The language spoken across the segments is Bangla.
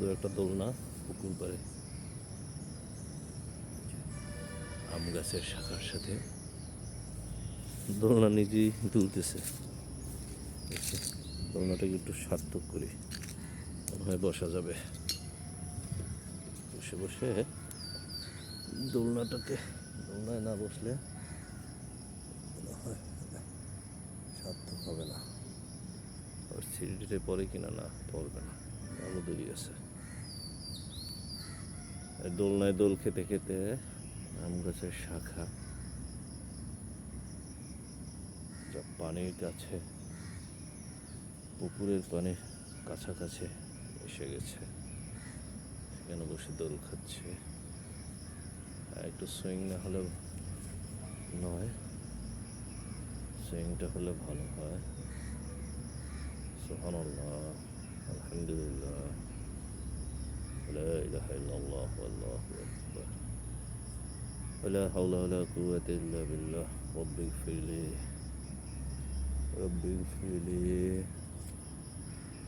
সুন্দর একটা দোলনা পুকুর পাড়ে। আম গাছের শাখার সাথে দোলনা নিজেই দুলতেছে। দোলনাটাকে একটু সার্থক করি। মনে হয় বসা যাবে। বসে বসে দোলনাটাকে, দোলনায় না বসলে সার্থক হবে না। আর সিঁড়িতে পরে কিনা না, পড়বে না। ভালো দড়ি আছে দোলনায় দোল খেতে খেতে আম গাছের শাখা, যা পানির কাছে, পুকুরের পানির কাছাকাছি এসে গেছে। সেখানে বসে দোল খাচ্ছে। আর একটু সুইং না হলেও নয়, সুইংটা হলে ভালো হয়। সোহানুল্লাহ আলহামদুলিল্লাহ। لا إله إلا الله والله أكبر. ولا حول ولا قوة إلا بالله. رب اغفر لي. رب اغفر لي.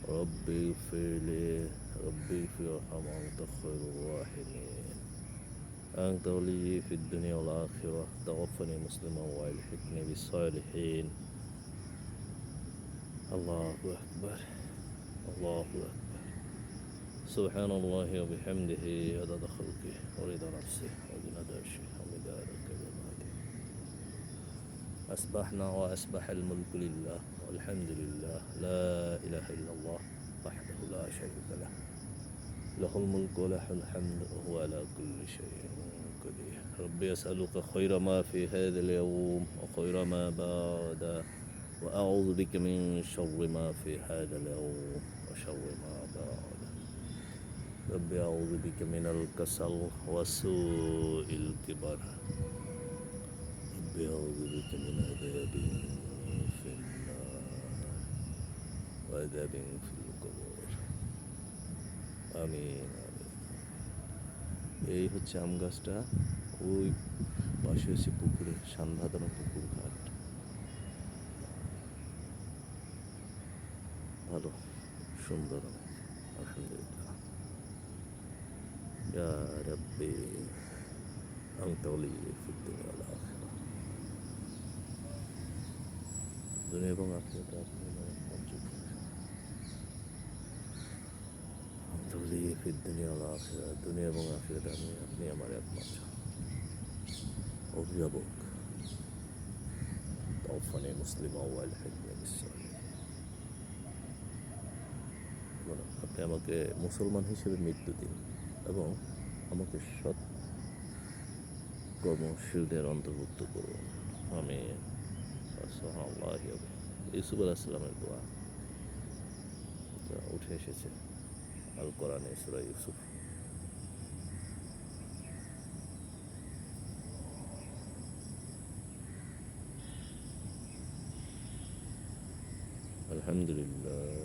رب اغفر لي. رب اغفر وارحم. أنت خير الراحمين. أنت ولي في الدنيا والآخرة. توفني مسلما وألحقني بالصالحين. الله أكبر. الله أكبر. سبحان الله وبحمده عدد خلقه ورضا نفسه وزنة عرشه ومداد كلماته أصبحنا وأصبح الملك لله والحمد لله. لا إله إلا الله وحده لا شريك له. له الملك وله الحمد وهو على كل شيء قدير. ربي أسألك خير ما في هذا اليوم وخير ما بعده وأعوذ بك من شر ما في هذا اليوم وشر ما بعد. ربي أعوذ بك من الكسل وسوء الكبر ربي أعوذ بك من عذاب في النار وعذاب في القبور আমিন আমিন এই হচ্ছে আম গাছটা ওই পাশে হচ্ছে পুকুরে সান্ধাদানো পুকুর ঘাট ভালো সুন্দর আলহামদুলিল্লাহ ইয়া রাব্বি আনতা ওয়ালি ফিদ দুনিয়া ওয়াল আখিরাহ দুনিয়া এবং আখিরাতে আপনি আমার একমাত্র ভরসা। আনতা ওয়ালি ফিদ দুনিয়া ওয়াল আখিরাহ দুনিয়া এবং আখিরাতে আমি আপনি আমার একমাত্র অভিভাবক توفني مسلما والحقني بالصالحين বলুন, আপনি আমাকে মুসলমান হিসেবে মৃত্যু দিন এবং আমাকে সৎ কর্মশীলদের অন্তর্ভুক্ত করুন আমি আল্লাহ ইউসুফ আলাহিসাল্লামের দোয়া যা উঠে এসেছে আল কোরআনে সুরা ইউসুফ الحمد لله